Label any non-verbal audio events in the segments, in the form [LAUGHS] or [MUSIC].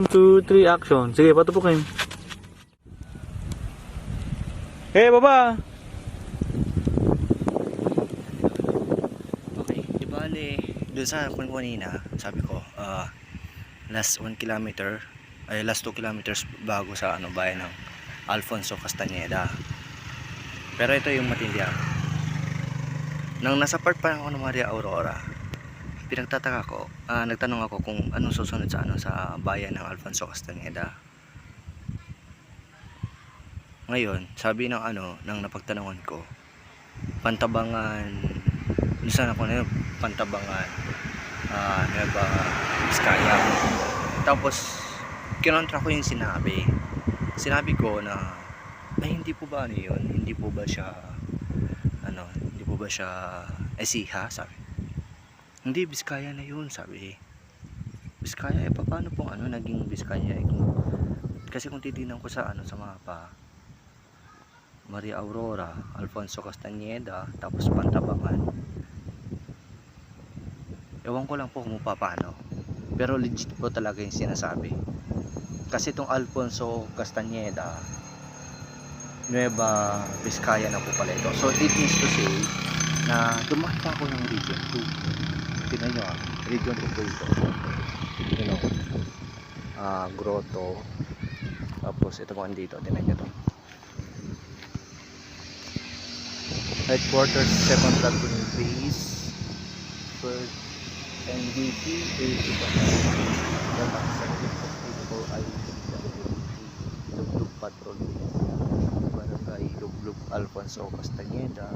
2, 3, action. Sige, patupukin. Hey, baba! Okay, di bale, doon sa kung kanina, sabi ko, ah, last 1 kilometer, ay last 2 kilometers bago sa ano bayan ng Alfonso Castañeda. Pero ito yung matindi ah. Nang nasa part pa ako ng Maria Aurora, pinagtataka ko, ah, nagtanong ako kung anong susunod sa ano sa bayan ng Alfonso Castañeda. Ngayon, sabi ng ano, ng napagtanungan ko, Pantabangan, isa ako na yun, Pantabangan, ah, Nueva Vizcaya. Tapos, kinontra ko yung sinabi. Sinabi ko na, ay hindi po ba ano yun? Hindi po ba siya, ano, hindi po ba siya Esiha? Sabi. Hindi, Vizcaya na yun, sabi. Vizcaya, eh, paano pong ano, naging Vizcaya? Eh, kung, kasi kung titignan ko sa ano, sa mapa, Maria Aurora, Alfonso Castañeda, tapos Pantabangan. Ewan ko lang po kung paano. Pero legit po talaga yung sinasabi. Kasi itong Alfonso Castañeda, Nueva Vizcaya na po pala ito. So it means to say na dumaan pa ako ng region 2. Tingnan nyo ah, region 2 po ito. You know, ah, grotto. Tapos ito po andito, tingnan nyo to. headquarters 7th Platoon Base. First NDP 80 then ang second people ay Luglug Patrol Barangay Luglug Alfonso Castañeda.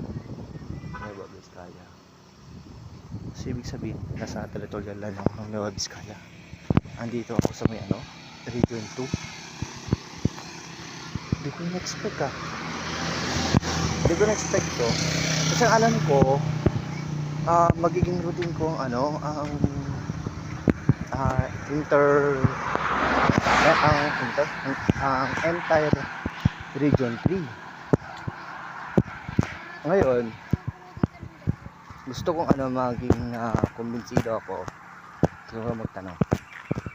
Nueva Vizcaya so ibig sabihin nasa territorial land ako ng Nueva Vizcaya andito ako sa may ano region 2 hindi ko na-expect ah hindi ko na-expect to. Kasi alam ko, ah magiging routine ko ano, ang ah, inter eh, ang inter ang entire region 3. Ngayon, gusto kong ano maging uh, kumbinsido ako. Gusto ko magtanong.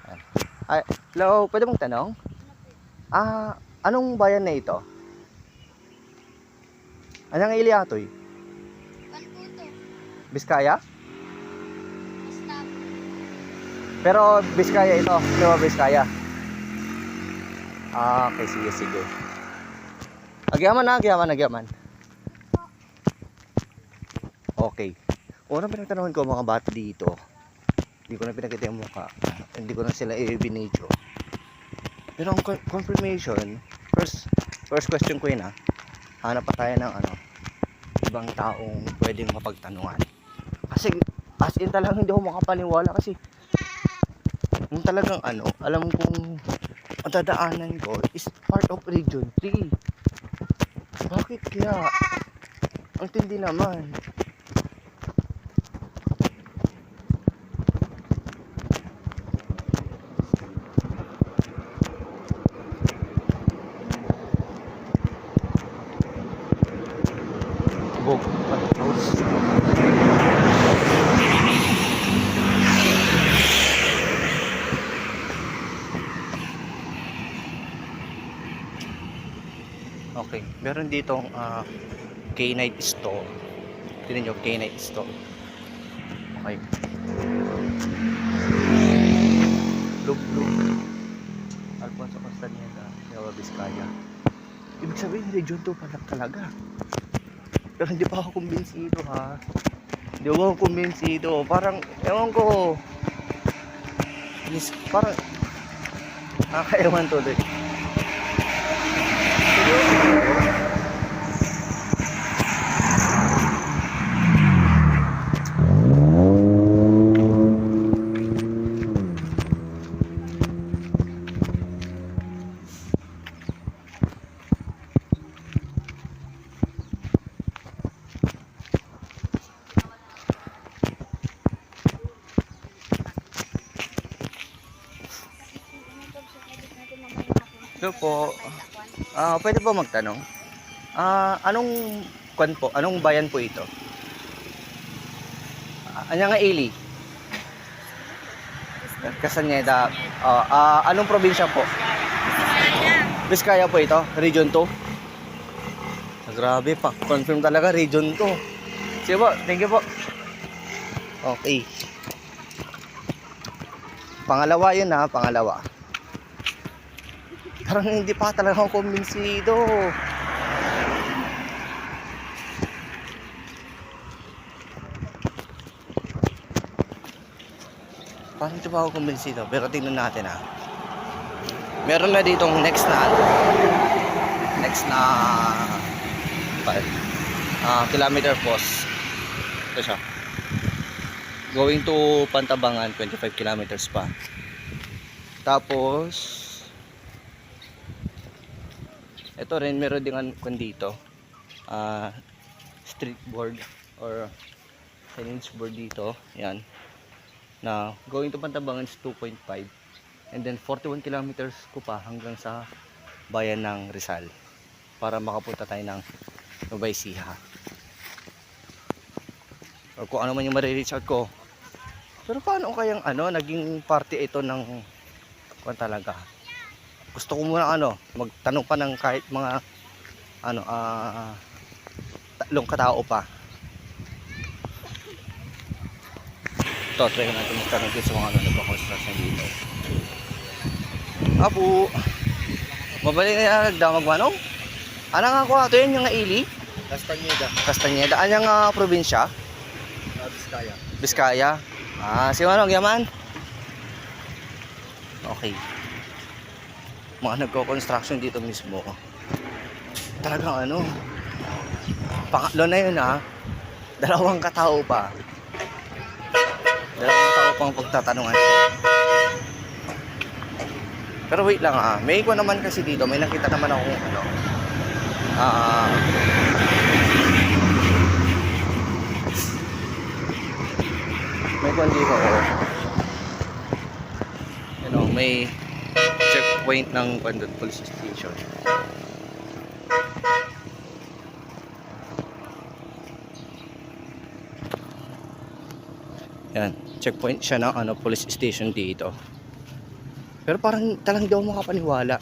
Ayan. Ay, hello, pwede mong tanong? Ah, anong bayan na ito? Anong Iliatoy? Kalkuto. Biskaya? Pero Biskaya ito, Nueva Biskaya. Ah, okay, sige, sige. Agyaman na, agyaman, agyaman. Okay. Unang pinagtanungan ko mga bata dito, hindi ko na pinakita yung mukha. Hindi ko na sila i-binidyo. Pero ang con- confirmation, first first question ko yun ah. Hanap pa tayo ng ano, ibang taong pwedeng mapagtanungan. Kasi as in talagang hindi ako makapaniwala kasi yung talagang ano, alam kong ang dadaanan ko is part of region 3. Bakit kaya? Ang tindi naman. Bog. Okay, meron ditong ah, K-Night Store. Tignan nyo, K-Night Store. Okay. Look, look. Alfonso Castañeda, Nueva Vizcaya. Ibig sabihin, region 2 pala talaga. Pero hindi pa ako kumbinsido ha. Hindi ako kumbinsido. Parang, ewan ko. Parang, nakakaewan tuloy. Hello po. Ah, pwede po magtanong? Ah, anong kwan po? Anong bayan po ito? Ah, Anya nga Eli? Castaneda. Oh, ah, anong probinsya po? Biskaya po ito, Region 2. Ah, grabe pa, confirm talaga Region 2. Sige po, thank you po. Okay. Pangalawa yun ha, pangalawa. Parang hindi pa talaga ako kumbinsido. Parang hindi pa ako kumbinsido, pero tingnan natin ha. Meron na ditong next na ano, next na ah kilometer post. Ito siya. Going to Pantabangan, 25 kilometers pa. Tapos, ito rin, meron din an kung dito. ah street board or signage board dito. Yan. Na going to Pantabangan is 2.5. And then 41 kilometers ko pa hanggang sa bayan ng Rizal. Para makapunta tayo ng Nueva Ecija. Or kung ano man yung marireach out ko. Pero paano kayang ano, naging party ito ng kung talaga. Gusto ko muna ano, magtanong pa ng kahit mga ano, ah tatlong katao pa. Ito, try natin magtanong din sa mga ano, nagpa-construction dito. Apo, mabalik na nagdamag manong? Ano nga ko ato yun yung nga ili? Castaneda. Castaneda. Ano nga probinsya? Biskaya. Biskaya. Ah, si Manong Yaman. Okay. Mga nagko-construction dito mismo. Talagang ano. Pangatlo na yun ha. Dalawang katao pa. Dalawang katao pang pagtatanungan. Pero wait lang ah. May ko naman kasi dito. May nakita naman ako ano. Ah. may kwan dito oh. you know, may checkpoint ng kwan doon, police station yan checkpoint siya ng ano, police station dito pero parang talang daw makapaniwala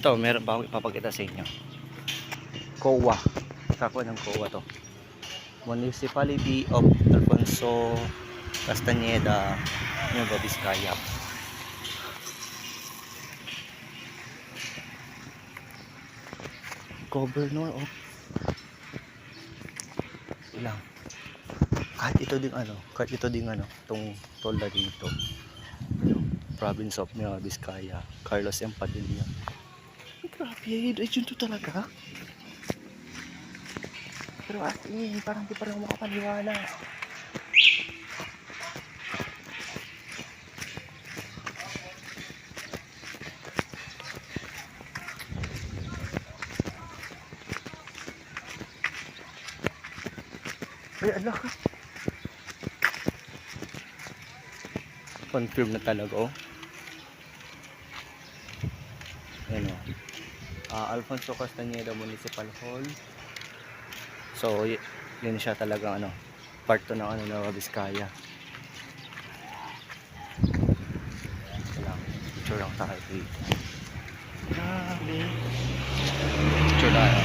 Ito, meron pa akong ipapakita sa inyo. COA. Kako ng COA to. Municipality of Alfonso Castañeda, Nueva Vizcaya. Governor of ilang kahit ito ding ano kahit ito ding ano tong tolda dito Ano, province of Nueva Vizcaya Carlos M. Padilla Grabe, region to talaga. Pero at eh, parang di pa rin makapaniwala. Ay, ala ka. Confirm na talaga, oh. Ayan, oh ah, Alfonso Castañeda Municipal Hall. So, yun siya talaga ano, part to ng ano. Ito lang, picture lang tayo dito. Grabe. Picture tayo.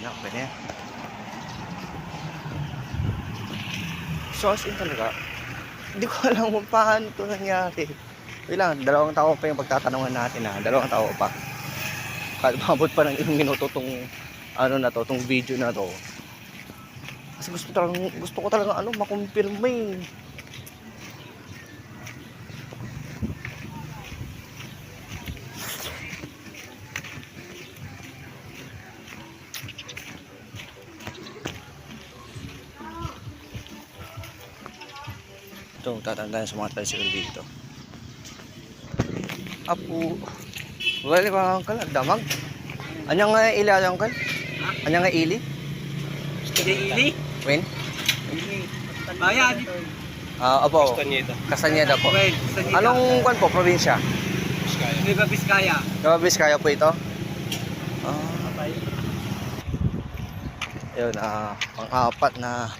Yan, in talaga, hindi ko [LAUGHS] alam kung paano ito nangyari. Wait lang, dalawang tao pa yung pagtatanungan natin ha. Dalawang tao pa. Kahit mabot pa ng ilang minuto tong ano na to, tong video na to. Kasi gusto, talagang, gusto ko talaga ano, makumpirma eh. Ito, tatandaan sa mga tricycle dito. Apo. Wala ka angkal, damag. Anya nga ili ang angkal? Anya nga ili? Ili? Wen? Bayan. Ah, opo. Castañeda. Castañeda po. Okay, gusto niyo Anong kwan po, probinsya? Vizcaya. Nueva Vizcaya. Nueva Vizcaya po ito? Ah, yun, ah, pang-apat na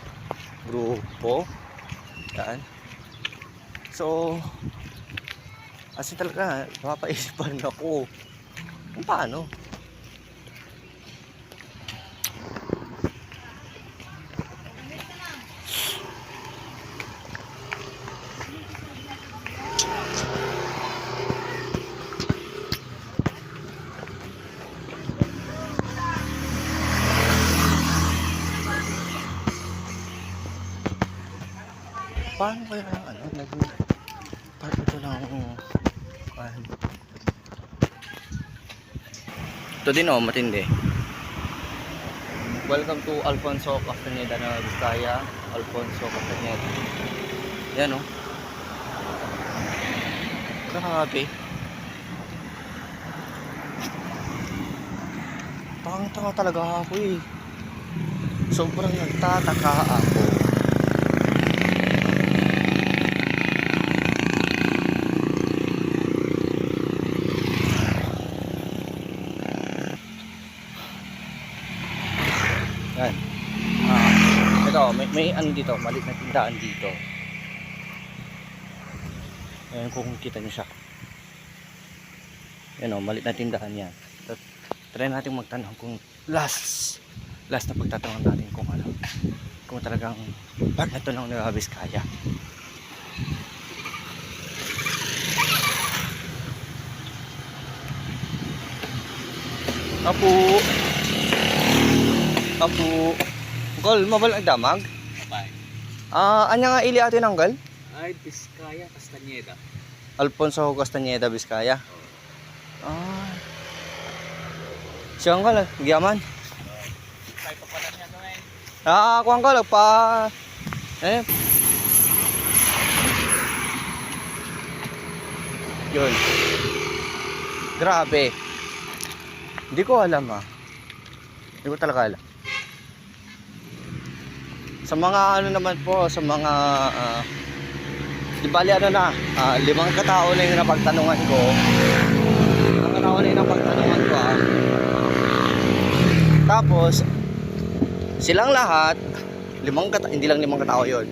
grupo. Yan. So, kasi talaga, napapaisipan ako kung paano. Paano kaya ano, naging part ito ng kwan? Ito din oh, matindi. Welcome to Alfonso Castaneda na Vizcaya. Alfonso Castaneda. Yan oh. Grabe. Tanga-tanga talaga ako eh. Sobrang nagtataka ako. Yan. Ah, ito, may, may ano dito, malit na tindahan dito. Ayan kung kita nyo siya. Yan o, malit na tindahan yan. Tat- Try natin magtanong kung last, last na pagtatanong natin kung ano, kung talagang na ito ng Nueva Vizcaya. Apo. Apo. Gol, mabal ang damag? Ah, anya nga ili atin ang gal? Ay, Vizcaya, Castañeda. Alfonso Castañeda, Vizcaya. Ah. Siya ang gal, giyaman. Ah, ako ang gal, pa... Eh. Yun. Grabe. Hindi ko alam ah. Hindi ko talaga alam. Sa mga ano naman po, sa mga ah, di bali ano na, ah, limang katao na yung napagtanungan ko. Limang katao na yung napagtanungan ko ah. Tapos, silang lahat, limang katao, hindi lang limang katao yon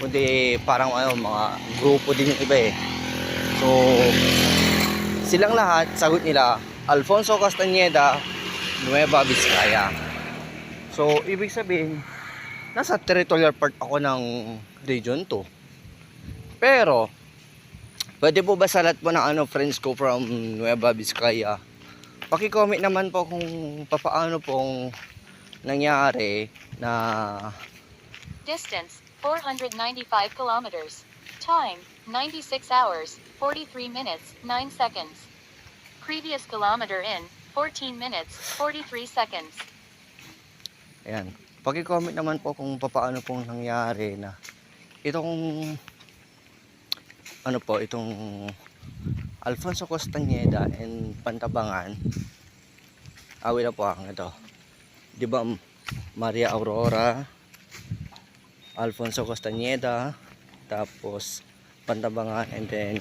kundi parang ano, mga grupo din yung iba eh. So, silang lahat, sagot nila, Alfonso Castañeda, Nueva Vizcaya. So, ibig sabihin, nasa territorial part ako ng region 2. Pero, pwede po ba sa lahat po ng ano, friends ko from Nueva Vizcaya, paki-comment naman po kung papaano pong nangyari na Distance 495 kilometers. Time 96 hours 43 minutes 9 seconds. Previous kilometer in 14 minutes 43 seconds. Ayan. Paki-comment naman po kung paano pong nangyari na itong ano po, itong Alfonso Castañeda and Pantabangan. Awil na po ang ito. Di ba Maria Aurora, Alfonso Castañeda, tapos Pantabangan and then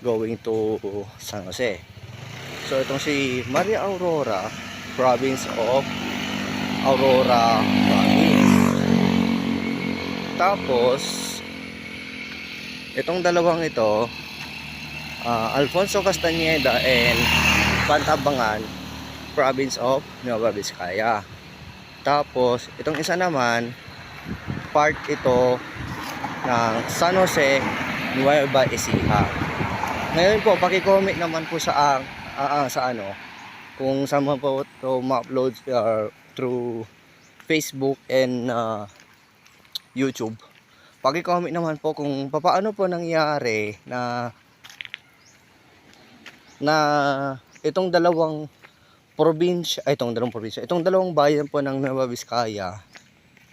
going to San Jose. So itong si Maria Aurora, province of Aurora Province. Tapos, itong dalawang ito, ah, Alfonso Castañeda and Pantabangan, Province of Nueva Vizcaya. Tapos, itong isa naman, part ito ng San Jose, Nueva Ecija. Ngayon po, paki-comment naman po sa, ah, ah, sa ano, kung saan po ito ma-upload uh, through Facebook and uh, YouTube. Paki-comment naman po kung paano po nangyari na na itong dalawang probinsya, ay itong dalawang probinsya, itong dalawang bayan po ng Nueva Vizcaya,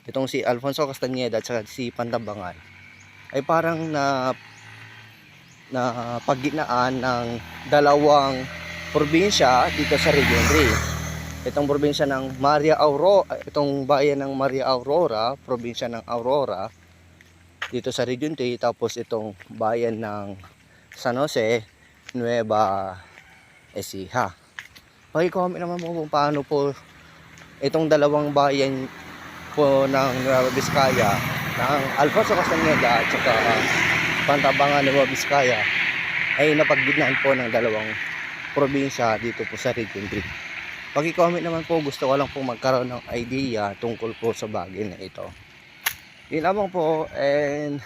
itong si Alfonso Castañeda at si Pantabangan, ay parang na na pagginaan ng dalawang probinsya dito sa Region 3. Itong probinsya ng Maria Aurora, itong bayan ng Maria Aurora, probinsya ng Aurora, dito sa Region 3 tapos itong bayan ng San Jose, Nueva Ecija. Paki-comment naman po kung paano po itong dalawang bayan po ng Nueva Vizcaya ng Alfonso Castañeda at saka Pantabangan Nueva Vizcaya ay napagdignan po ng dalawang probinsya dito po sa Region 3. Paki-comment naman po gusto ko lang po magkaroon ng idea tungkol po sa bagay na ito. Yun lamang po and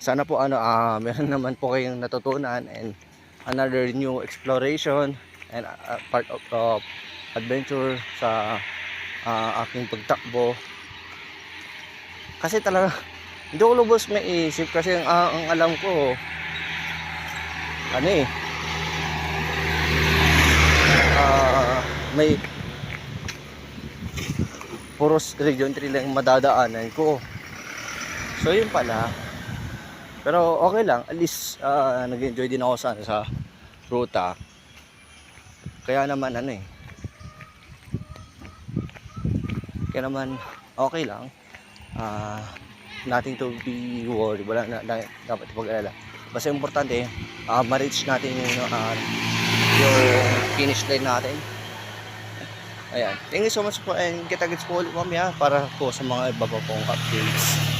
sana po ano ah [LAUGHS] meron naman po kayong natutunan and another new exploration and ah, part of, of adventure sa ah, aking pagtakbo kasi talaga [LAUGHS] hindi ko lubos maiisip kasi ang, ah, ang alam ko ano eh ah, may puros region 3 lang madadaanan ko. So yun pala. Pero okay lang. At least ah, nag-enjoy din ako sa, sa ruta. Kaya naman ano eh. Kaya naman okay lang. Ah nothing to be worried. Wala na, na dapat pag-alala. Basta importante ah ma-reach natin yung ah, yung finish line natin. Ayan. Thank you so much po and kita-gets po ulit mamaya para po sa mga iba pa pong updates